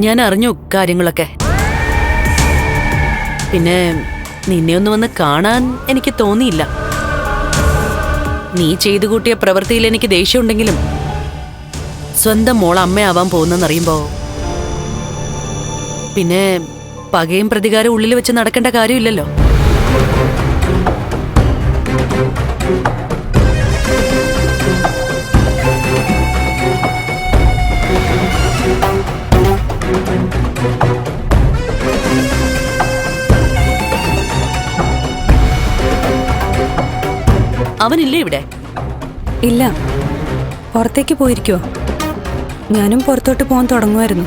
ഞാൻ അറിഞ്ഞു കാര്യങ്ങളൊക്കെ. പിന്നെ നിന്നെ ഒന്ന് വന്ന് കാണാൻ എനിക്ക് തോന്നിയില്ല. നീ ചെയ്തു കൂട്ടിയ പ്രവൃത്തിയിൽ എനിക്ക് ദേഷ്യമുണ്ടെങ്കിലും സ്വന്തം മോൾ അമ്മയാവാൻ പോകുന്നെന്നറിയുമ്പോ പിന്നെ പകയും പ്രതികാരം ഉള്ളിൽ വെച്ച് നടക്കേണ്ട കാര്യമില്ലല്ലോ. അവനില്ലേ ഇവിടെ? ഇല്ല. പുറത്തേക്ക് പോയിരിക്കോ ഞാനും പുറത്തോട്ട് പോകാൻ തുടങ്ങുമായിരുന്നു.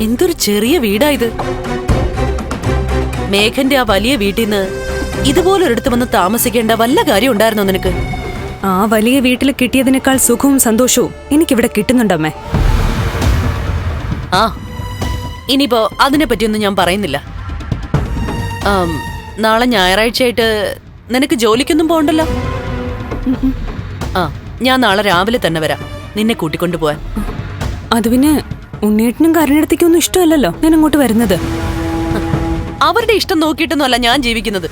എന്തൊരു ചെറിയ വീടാ ഇത്. മേഘന്റെ ആ വലിയ വീട്ടിൽ നിന്ന് ഇതുപോലൊരിടത്ത് വന്ന് താമസിക്കേണ്ട വല്ല കാര്യം ഉണ്ടായിരുന്നോ നിനക്ക്? ആ വലിയ വീട്ടിൽ കിട്ടിയതിനേക്കാൾ സുഖവും സന്തോഷവും എനിക്കിവിടെ കിട്ടുന്നുണ്ടമ്മേ. ആ ഇനിയിപ്പോ അതിനെ പറ്റിയൊന്നും ഞാൻ പറയുന്നില്ല. നാളെ ഞായറാഴ്ചയായിട്ട് നിനക്ക് ജോലിക്കൊന്നും പോകണ്ടല്ലോ? ആ ഞാൻ നാളെ രാവിലെ തന്നെ വരാം. നിന്നെ കൂട്ടിക്കൊണ്ടു പോവാൻ. അത് പിന്നെ ഉണ്ണിയേട്ടനും കരുണടത്തേക്കൊന്നും ഇഷ്ടമല്ലല്ലോ? ഞാൻ അങ്ങോട്ട് വരുന്നത്. അവരുടെ ഇഷ്ടം നോക്കിയിട്ടൊന്നുമല്ല ഞാൻ ജീവിക്കുന്നത്.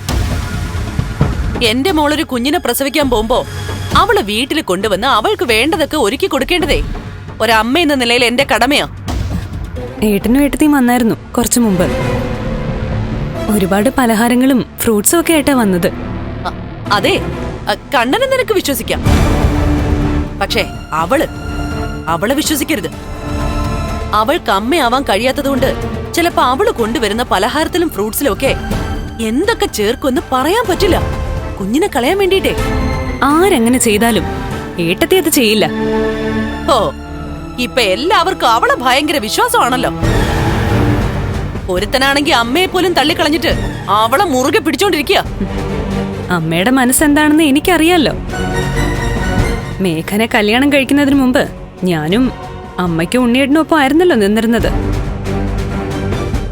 എന്റെ മോളൊരു കുഞ്ഞിനെ പ്രസവിക്കാൻ പോകുമ്പോ അവളെ വീട്ടിൽ കൊണ്ടുവന്ന് അവൾക്ക് വേണ്ടതൊക്കെ ഒരുക്കി കൊടുക്കേണ്ടതേ. ഒരമ്മ എന്ന നിലയിൽ എന്റെ കടമയാ. ഏട്ടനും ഏട്ടത്തിയും വന്നായിരുന്നു കുറച്ചു മുമ്പ്. ഒരുപാട് പലഹാരങ്ങളും ഫ്രൂട്ട്സും ഒക്കെ ആയിട്ടാ വന്നത്. അതെ. കണ്ണനെ നിനക്ക് വിശ്വസിക്കാം. പക്ഷേ അവൾ അവളെ വിശ്വസിക്കരുത്. അവൾക്ക് അമ്മയാവാൻ കഴിയാത്തതുകൊണ്ട് ചിലപ്പോ അവൾ കൊണ്ടുവരുന്ന പലഹാരത്തിലും ഫ്രൂട്ട്സിലും ഒക്കെ എന്തൊക്കെ ചേർക്കുമെന്ന് പറയാൻ പറ്റില്ല. കുഞ്ഞിനെ കളയാൻ വേണ്ടിട്ടേ ആരെങ്ങനെ ചെയ്താലും ഏട്ടത്തി അത് ചെയ്യില്ല. ഓ ഇപ്പൊ എല്ലാവർക്കും അവളെ ഭയങ്കര വിശ്വാസമാണല്ലോ. ഒരുത്തനാണെങ്കി അമ്മയെ പോലും തള്ളിക്കളഞ്ഞിട്ട് അവളെ മുറുകെ പിടിച്ചോണ്ടിരിക്കുക. അമ്മയുടെ മനസ്സെന്താണെന്ന് എനിക്കറിയാലോ. മേഘനെ കല്യാണം കഴിക്കുന്നതിന് മുമ്പ് ഞാനും അമ്മയ്ക്കും ഉണ്ണിയേട്ടനും ഒപ്പം ആയിരുന്നല്ലോ നിന്നിരുന്നത്.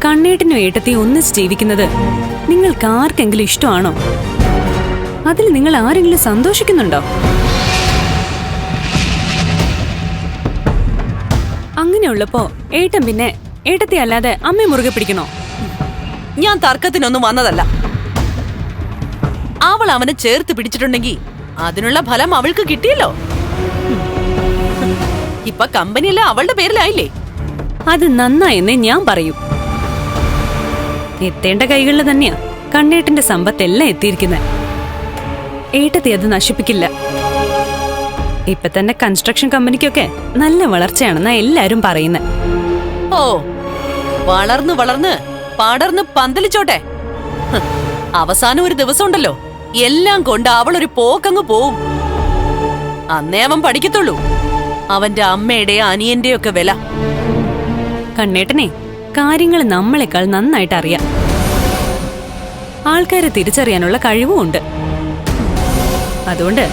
കണ്ണേട്ടനും ഏട്ടത്തി ഒന്നിച്ച് ജീവിക്കുന്നത് നിങ്ങൾക്ക് ആർക്കെങ്കിലും ഇഷ്ടമാണോ? അതിൽ നിങ്ങൾ ആരെങ്കിലും സന്തോഷിക്കുന്നുണ്ടോ? അങ്ങനെയുള്ളപ്പോ ഏട്ടൻ പിന്നെ ഏട്ടത്തി അല്ലാതെ അമ്മയെ മുറുകെ പിടിക്കണോ? ഞാൻ തർക്കത്തിനൊന്നും വന്നതല്ല. അവൾ അവനെ ചേർത്ത് പിടിച്ചിട്ടുണ്ടെങ്കിൽ അതിനുള്ള ഫലം അവൾക്ക് കിട്ടിയല്ലോ. ഇപ്പൊ കമ്പനിയെല്ലാം അവളുടെ പേരിലായില്ലേ? അത് നന്നായെന്നേ ഞാൻ പറയൂ. എത്തേണ്ട കൈകളിൽ തന്നെയാ കണ്ണേട്ടന്റെ സമ്പത്തെല്ലാം എത്തിയിരിക്കുന്നത് ഏട്ടത്തി അത് നശിപ്പിക്കില്ല. ഇപ്പൊ തന്നെ കൺസ്ട്രക്ഷൻ കമ്പനിക്കൊക്കെ നല്ല വളർച്ചയാണെന്നാ എല്ലാരും പറയുന്നത് ഓ വളർന്ന് വളർന്ന് പടർന്ന് പന്തലിച്ചോട്ടെ. അവസാനം ഒരു ദിവസം ഉണ്ടല്ലോ എല്ലാം കൊണ്ട് അവൾ ഒരു പോക്കങ്ങ് പോവും. അന്നേ അവൻ പഠിക്കത്തുള്ളൂ. അവന്റെ അമ്മയുടെ അനിയന്റെ ഒക്കെ വില. കണ്ണേട്ടനെ കാര്യങ്ങൾ നമ്മളെക്കാൾ നന്നായിട്ട് അറിയാം. ആൾക്കാരെ തിരിച്ചറിയാനുള്ള കഴിവും ഉണ്ട്. അതുകൊണ്ട്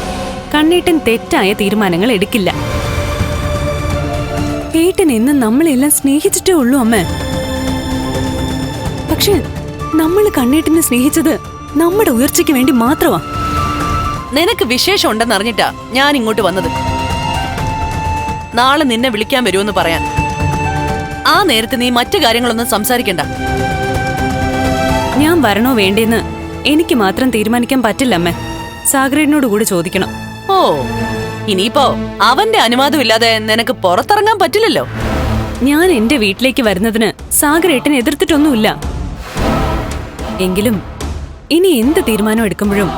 കണ്ണേട്ടൻ തെറ്റായ തീരുമാനങ്ങൾ എടുക്കില്ല. ഏട്ടൻ ഇന്ന് നമ്മളെല്ലാം സ്നേഹിച്ചിട്ടേ ഉള്ളൂ അമ്മ. പക്ഷെ നമ്മൾ കണ്ണേട്ടിനെ സ്നേഹിച്ചത് നമ്മുടെ ഉയർച്ചയ്ക്ക് വേണ്ടി മാത്രമാ. നിനക്ക് വിശേഷം ഉണ്ടെന്ന് അറിഞ്ഞിട്ടാ ഞാൻ ഇങ്ങോട്ട് വന്നത്. നാളെ നിന്നെ വിളിക്കാൻ വരുമെന്ന് പറയാൻ. ആ നേരത്തെ നീ മറ്റു കാര്യങ്ങളൊന്നും സംസാരിക്കണ്ട. ഞാൻ വരണോ വേണ്ടെന്ന് എനിക്ക് മാത്രം തീരുമാനിക്കാൻ പറ്റില്ല അമ്മേ. സാഗരേടിനോട് കൂടി ചോദിക്കണം. ഓ ഇനിയിപ്പോ അവന്റെ അനുവാദം ഇല്ലാതെ നിനക്ക് പുറത്തിറങ്ങാൻ പറ്റില്ലല്ലോ. ഞാൻ എന്റെ വീട്ടിലേക്ക് വരുന്നതിന് സാഗരേട്ടൻ എതിർത്തിട്ടൊന്നുമില്ല. എങ്കിലും ഇനി എന്ത് തീരുമാനം എടുക്കുമ്പോഴും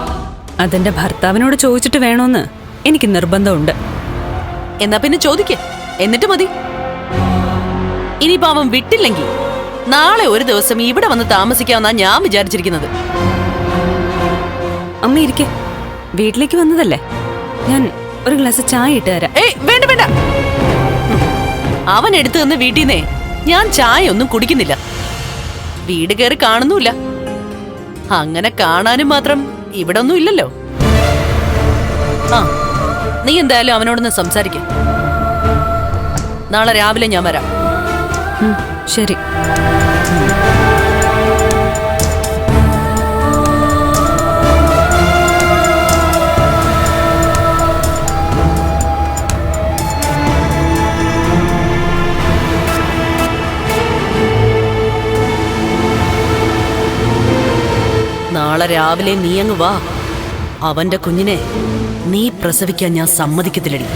അതെന്റെ ഭർത്താവിനോട് ചോദിച്ചിട്ട് വേണോന്ന് എനിക്ക് നിർബന്ധമുണ്ട്. എന്നാ പിന്നെ ചോദിക്കേ. എന്നിട്ട് മതി. ഇനി പാവം വിട്ടില്ലെങ്കിൽ നാളെ ഒരു ദിവസം ഇവിടെ വന്ന് താമസിക്കാമെന്നാ ഞാൻ വിചാരിച്ചിരിക്കുന്നത്. അമ്മ ഇരിക്കെ. വീട്ടിലേക്ക് വന്നതല്ലേ? ഞാൻ ഒരു ഗ്ലാസ് ചായ ഇട്ട് തരാം. ഏയ് വേണ്ട വേണ്ട. അവൻ എടുത്തു തന്ന വീട്ടിൽ നിന്നേ ഞാൻ ചായ ഒന്നും കുടിക്കുന്നില്ല. വീട് കയറി കാണുന്നുമില്ല. അങ്ങനെ കാണാനും മാത്രം ഇവിടെ ഒന്നും ഇല്ലല്ലോ. ആ നീ എന്തായാലും അവനോടൊന്ന് സംസാരിക്ക. നാളെ രാവിലെ ഞാൻ വരാം. ശരി. നാളെ രാവിലെ നീ അങ്ങ് വാ. അവന്റെ കുഞ്ഞിനെ നീ പ്രസവിക്കാൻ ഞാൻ സമ്മതിക്കത്തില്ലടി.